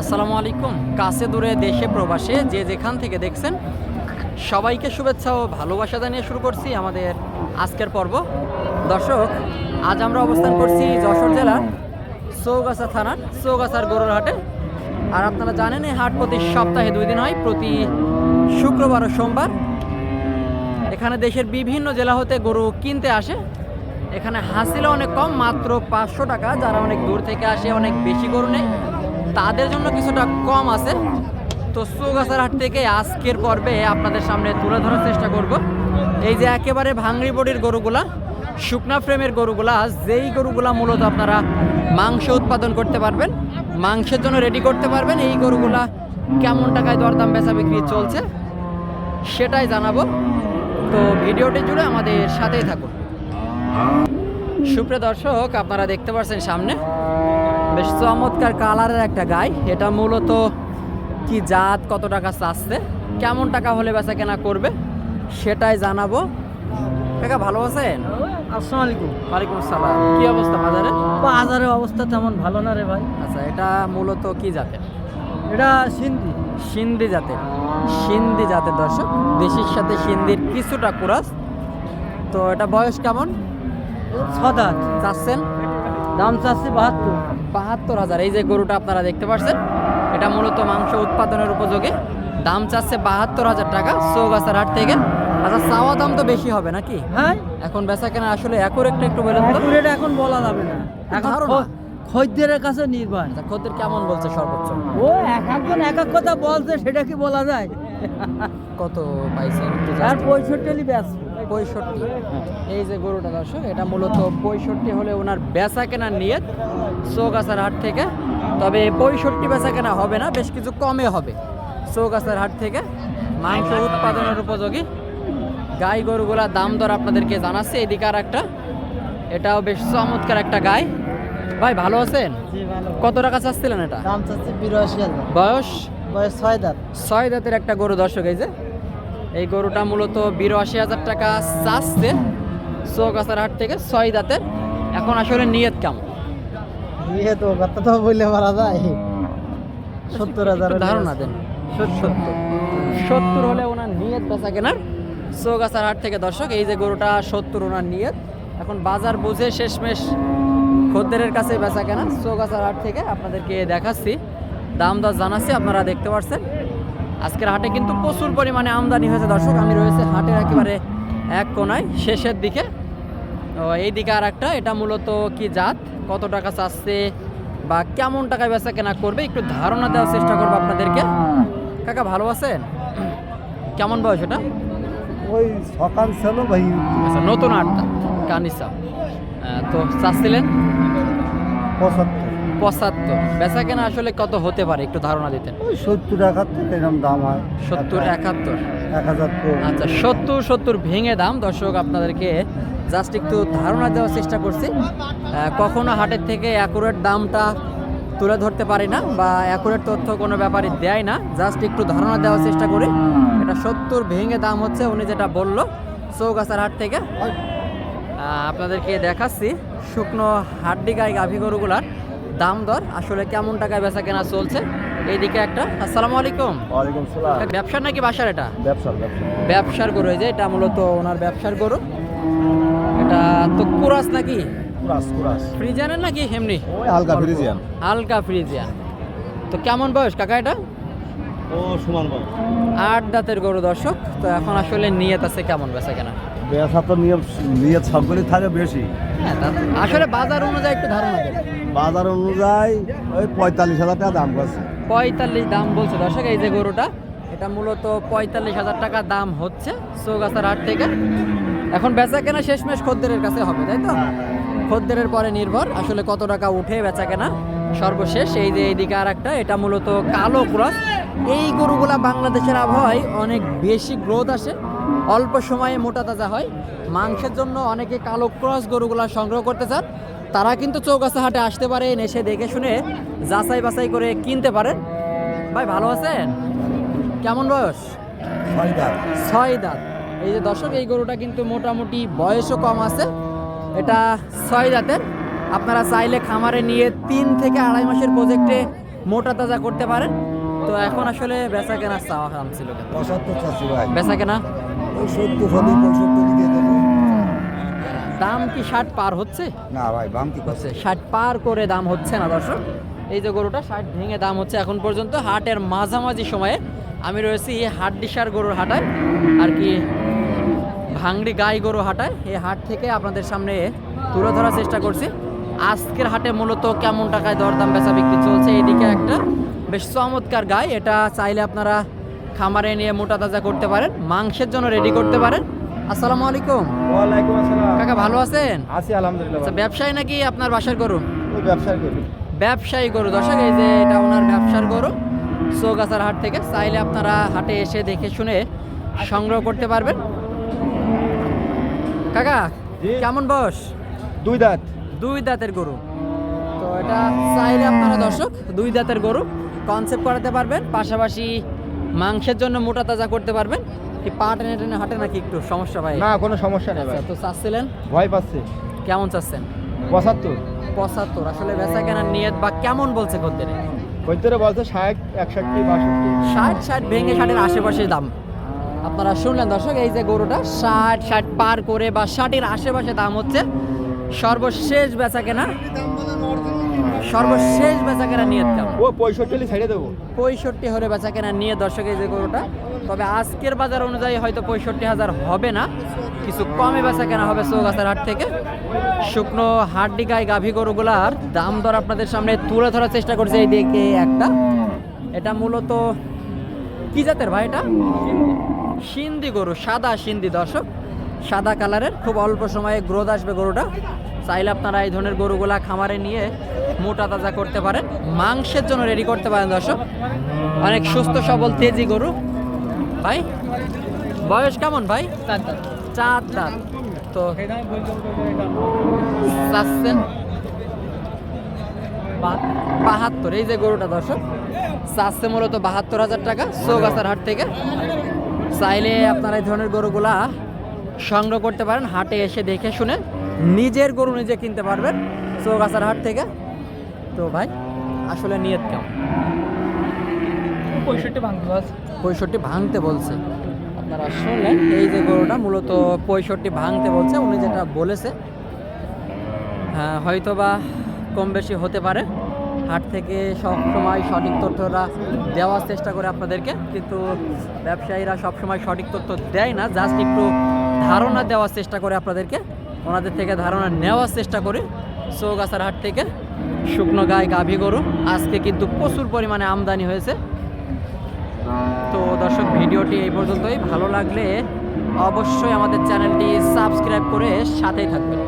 আসসালামু আলাইকুম। কাছে দূরে দেশে প্রবাসে যে যেখান থেকে দেখছেন, সবাইকে শুভেচ্ছা ও ভালোবাসা জানিয়ে শুরু করছি আমাদের আজকের পর্ব। দর্শক, আজ আমরা অবস্থান করছি যশোর জেলার চৌগাছা থানার, চৌগাছার গরুর হাটে। আর আপনারা জানেন, এই হাট প্রতি সপ্তাহে দুই দিন হয়, প্রতি শুক্রবার ও সোমবার। এখানে দেশের বিভিন্ন জেলা হতে গরু কিনতে আসে। এখানে হাসিলে অনেক কম, মাত্র পাঁচশো টাকা। যারা অনেক দূর থেকে আসে, অনেক বেশি গরু নেই তাদের জন্য কিছুটা কম আছে। তো চৌগাছার হাট থেকে আজকের পর্বে আপনাদের সামনে তুলে ধরার চেষ্টা করব। এই যে একেবারে ভাঙড়ি বডির গরুগুলা, শুকনা ফ্রেমের গরুগুলা, যেই গরুগুলা মূলত আপনারা মাংস উৎপাদন করতে পারবেন, মাংসের জন্য রেডি করতে পারবেন, এই গরুগুলা কেমন টাকায় দরদাম বেচা বিক্রি চলছে সেটাই জানাব। তো ভিডিওটি জুড়ে আমাদের সাথেই থাকুন। সুপ্রিয় দর্শক, আপনারা দেখতে পাচ্ছেন সামনে বেশ চমৎকার কালারের একটা গাই। এটা মূলত কি জাত কত টাকা চাচ্ছে কেমন টাকা হলে বেচা কেনা করবে সেটাই জানাব। কাকা ভালো আছেন? আসসালামু আলাইকুম। ওয়ালাইকুম আসসালাম। কি অবস্থা বাজারে? বাজারের অবস্থা তেমন ভালো না রে ভাই। আচ্ছা এটা মূলত কি জাতের? এটা সিন্ধি। সিন্ধি জাতের। সিন্ধি জাতের দর্শক দেশির সাথে সিন্ধির কিছুটা কুরাস। তো এটা বয়স কেমন? ছদাত চাচ্ছেন? দাম চাচ্ছি বাহাত্তর। বাহাত্তর হাজার। এই যে গরুটা আপনারা দেখতে পাচ্ছেন এটা মূলত মাংস উৎপাদনের উপযোগী। দাম চাচ্ছে বাহাত্তর হাজার টাকা চৌগাছার হাট থেকে। আচ্ছা চাওয়া দাম তো বেশি হবে নাকি? হ্যাঁ। এখন বেচা কেনা আসলে একটা একটু বলেন তো। এখন বলা যাবে না। এখন ধারণা। খ- খদ্দেরের কাছে নির্ভর। আচ্ছা খদ্দের কেমন বলছে সর্বোচ্চ? ও এক একজন এক এক কথা বলছে সেটা কি বলা যায়? কত পাইছেন আর পঁয়ষট্টি ব্যাস পঁয়ষট্টি। এই যে গরুটা দর্শক এটা মূলত পঁয়ষট্টি হলে ওনার বেচা কেনার নিয়ত চৌগাছার হাট থেকে। তবে পঁয়ষট্টি বেচা কেনা হবে না বেশ কিছু কমে হবে। চৌগাছার হাট থেকে মাংস উৎপাদনের উপযোগী। গাই গরুগুলার দাম দর আপনাদেরকে জানাচ্ছে এদিকে আর একটা এটাও বেশ চমৎকার একটা গাই। ভাই ভালো আছেন? কত টাকা চাচ্ছিলেন এটা? বয়স? বয়স ছয় দাঁত। ছয় দাঁতের একটা গরু দর্শক এই যে। এই গরুটা মূলত বিরাশি হাজার টাকা চাচ্ছে চৌগাছার হাট থেকে ছয় দাঁতের। এখন আসলে নিয়ত কেমন? নিয়ে তো কথা তো বললে মারা যায়। সত্তর হাজার ধারণা দেন। সত্তর সত্তর হলে ওনার নিয়ত বেচা কেনার চৌগাছার হাট থেকে দর্শক এই যে গরুটা সত্তর ওনার নিয়ত। এখন বাজার বুঝে শেষমেশ খদ্দেরের কাছে বেচা কেনা চৌগাছার হাট থেকে আপনাদেরকে দেখাচ্ছি। দাম দর জানাচ্ছি আপনারা দেখতে পাচ্ছেন আজকের হাটে কিন্তু প্রচুর পরিমাণে আমদানি হয়েছে। দর্শক আমি রয়েছে হাটের একেবারে এক কোনায় শেষের দিকে। ও এই দিকে আর একটা এটা মূলত কি জাত? কত টাকা চাচ্ছে বা কেমন টাকায় বেচা কেনা করবে? একটু ধারণা দেওয়ার চেষ্টা করব আপনাদেরকে। কাকা ভালো আছেন? কেমন বয়স এটা? ওই সকাল ছিল ভাই। আচ্ছা নতুন আটটা কানিসা। তো চাচ্ছিলেন? পঁচাত্তর। পঁচাত্তর। বেচা কেনা আসলে কত হতে পারে? একটু ধারণা দিতেন। সত্তর একাত্তর এরকম দাম হয়। সত্তর একাত্তর। এক হাজার আচ্ছা সত্তর সত্তর ভেঙে দাম। দর্শক আপনাদেরকে জাস্ট একটু ধারণা দেওয়ার চেষ্টা করছি। কখনো হাটের থেকে অ্যাকুরেট দামটা তুলে ধরতে পারি না বা অ্যাকুরেট তথ্য কোনো ব্যাপারে দেয় না। জাস্ট একটু ধারণা দেওয়ার চেষ্টা করি। এটা সত্তর ভেঙে দাম হচ্ছে উনি যেটা বলল চৌগাছার হাট থেকে। আপনাদেরকে দেখাচ্ছি। শুকনো হাড্ডি গাই গাভী গরুগুলার। দাম দর আসলে কেমন টাকায় বেচা কেনা চলছে? এইদিকে একটা। আসসালামু আলাইকুম। ওয়ালাইকুম সালাম। এটা ব্যবসার নাকি বাসার এটা? ব্যবসা ব্যবসা ব্যবসার গরু এই যে এটা মূলত ওনার ব্যবসার গরু। এটা তো কুরাস নাকি? কুরাস কুরাস। ফ্রিজিয়ানের নাকি এমনি? ওই হালকা ফ্রিজিয়ান। হালকা ফ্রিজিয়ান। তো কেমন বয়স কাকা এটা? ও সমান আট দাঁতের গরু দর্শক। তো এখন আসলে নিয়ত আছে কেমন বেচা কেনা? ব্যবসা তো নিয়ম নিয়ে সবগুলি থাকে বেশি। হ্যাঁ আসলে বাজার অনুযায়ী একটু ধারণা দেন। বাজার অনুযায়ী ওই পঁয়তাল্লিশ হাজার টাকা দাম করছে পঁয়তাল্লিশ দাম বলছে। দর্শক এই যে গরুটা এটা মূলত পঁয়তাল্লিশ হাজার টাকা দাম হচ্ছে চৌগাছার হাট থেকে। এখন বেচা কেনা শেষমেশ খদ্দেরের কাছে হবে তাই তো? খদ্দেরের পরে নির্ভর আসলে কত টাকা উঠে বেচা কেনা। সর্বশেষ এই যে এইদিকে আর একটা এটা মূলত কালো ক্রস। এই গরুগুলা বাংলাদেশের আবহাওয়ায় অনেক বেশি গ্রোথ আসে। অল্প সময়ে মোটা তাজা হয়। মাংসের জন্য অনেকে কালো ক্রস গরুগুলা সংগ্রহ করতে চান। তারা কিন্তু চৌগাছা হাটে আসতে পারেন এসে দেখে শুনে যাচাই বাছাই করে কিনতে পারেন। ভাই ভালো আছেন? কেমন বয়স? ছয় দাঁত। এই যে দর্শক এই গরুটা কিন্তু মোটামুটি বয়সও কম আছে। এটা ছয় দাঁতের। আপনারা চাইলে খামারে নিয়ে তিন থেকে আড়াই মাসের প্রজেক্টে মোটা তাজা করতে পারেন। তো এখন আসলে বেচা কেনার চাওয়া ছিল? পঁচাত্তর বেচা কেনা? সত্তর সদি পঁয়ষট্টি দিয়ে দেবো দাম কি ষাট পার হচ্ছে? না ভাই বাম কি হচ্ছে ষাট পার করে দাম হচ্ছে না দর্শক। এই যে গরুটা ষাট ভেঙে দাম হচ্ছে এখন পর্যন্ত। হাটের মাঝামাঝি সময়ে আমি রয়েছি এই হাড্ডিসার গরুর হাটায়। আর কি ভাংড়ি গাই গরু হাটায়। এই হাট থেকে আপনাদের সামনে তুলে ধরার চেষ্টা করছি। আজকের হাটে মূলত কেমন টাকায় দরদাম বেচা বিক্রি চলছে? এইদিকে একটা বেশ চমৎকার গাই। এটা চাইলে আপনারা খামারে নিয়ে মোটা তাজা করতে পারেন মাংসের জন্য রেডি করতে পারেন। আসসালামু আলাইকুম। ওয়ালাইকুম আসসালাম। কাকা ভালো আছেন? আছি আলহামদুলিল্লাহ আচ্ছা ব্যবসায়ী নাকি আপনার বাসার গরু? ওই ব্যবসায় করি ব্যবসায়ী গরু। দর্শক এই যে এটা ওনার ব্যবসার গরু চৌগাছার হাট থেকে। চাইলে আপনারা হাটে এসে দেখে শুনে সংগ্রহ করতে পারবেন। কাকা কেমন বস দুই দাঁত। দুই দাঁতের গরু। তো এটা চাইলে আপনারা দর্শক দুই দাঁতের গরু কনসেপ্ট করাতে পারবেন। পাশাপাশি মাংসের জন্য মোটা তাজা করতে পারবেন? কি পা টেনে টেনে হাঁটে নাকি একটু? সমস্যা ভাই? না কোনো সমস্যা নেই আচ্ছা ভাই তো চাচ্ছিলেন? ভয় পাচ্ছে। কেমন চাচ্ছেন? পঁচাত্তর। পঁচাত্তর। আসলে বেচা কেনার নিয়ত বা কেমন বলছে করতে বৈদ্যরে বলছে ষাট একষট্টি বাষট্টি। ষাট ষাট ভেঙে ষাটের আশেপাশে দাম। আপনারা শুনলেন দর্শক এই যে গরুটা ষাট ষাট পার করে বা ষাটের আশেপাশে দাম হচ্ছে সর্বশেষ বেচা কেনা। সর্বশেষ বেচা কেনা নিয়ে দাম ও পঁয়ষট্টি ছেড়ে দেবো। পঁয়ষট্টি হলে বেচা কেনা নিয়ে দর্শক এই যে গরুটা তবে আজকের বাজার অনুযায়ী হয়তো পঁয়ষট্টি হাজার হবে না। কিছু কমে বেচা কেনা হবে চৌগাছার হাট থেকে। শুকনো হাড্ডি গায়ে গাভী গরুগুলার দাম দর আপনাদের সামনে তুলে ধরার চেষ্টা করছে এই দিকে একটা। এটা মূলত কি জাতের ভাই এটা? সিন্ধি গরু সাদা সিন্ধি দর্শক। সাদা কালারের খুব অল্প সময়ে গ্রোথ আসবে গরুটা। চাইলে আপনারা এই ধরনের গরুগুলা খামারে নিয়ে মোটা তাজা করতে পারেন। মাংসের জন্য রেডি করতে পারেন দর্শক। অনেক সুস্থ, সবল, তেজি গরু। ভাই, বয়স কেমন ভাই? চার দাঁত। তো বাহাত্তর, এই যে গরুটা দর্শক। চাচ্ছে মূলত বাহাত্তর হাজার টাকা চৌগাছার হাট থেকে। চাইলে আপনারা এই ধরনের গরুগুলা সংগ্রহ করতে পারেন, হাটে এসে দেখে শুনে নিজের গরু নিজে কিনতে পারবেন চৌগাছার হাট থেকে। তো ভাই আসলে নিয়ত কেমন? পঁয়ষট্টি ভাঙতে বলছে। পঁয়ষট্টি ভাঙতে বলছে। আপনারা শুনলেন এই যে গরুটা মূলত পঁয়ষট্টি ভাঙতে বলছে উনি যেটা বলেছে হ্যাঁ, হয়তো বা কম বেশি হতে পারে। হাট থেকে সব সময় সঠিক তথ্যরা দেওয়ার চেষ্টা করে আপনাদেরকে কিন্তু ব্যবসায়ীরা সব সময় সঠিক তথ্য দেয় না জাস্ট একটু ধারণা দেওয়ার চেষ্টা করে আপনাদেরকে ওনাদের থেকে ধারণা নেওয়ার চেষ্টা করি চৌগাছার হাট থেকে। শুকনো গায়ে গাভী গরু। আজকে কিন্তু প্রচুর পরিমাণে আমদানি হয়েছে। তো দর্শক, ভিডিওটি এই পর্যন্তই। ভালো লাগলে অবশ্যই আমাদের চ্যানেলটি সাবস্ক্রাইব করে সাথেই থাকবেন।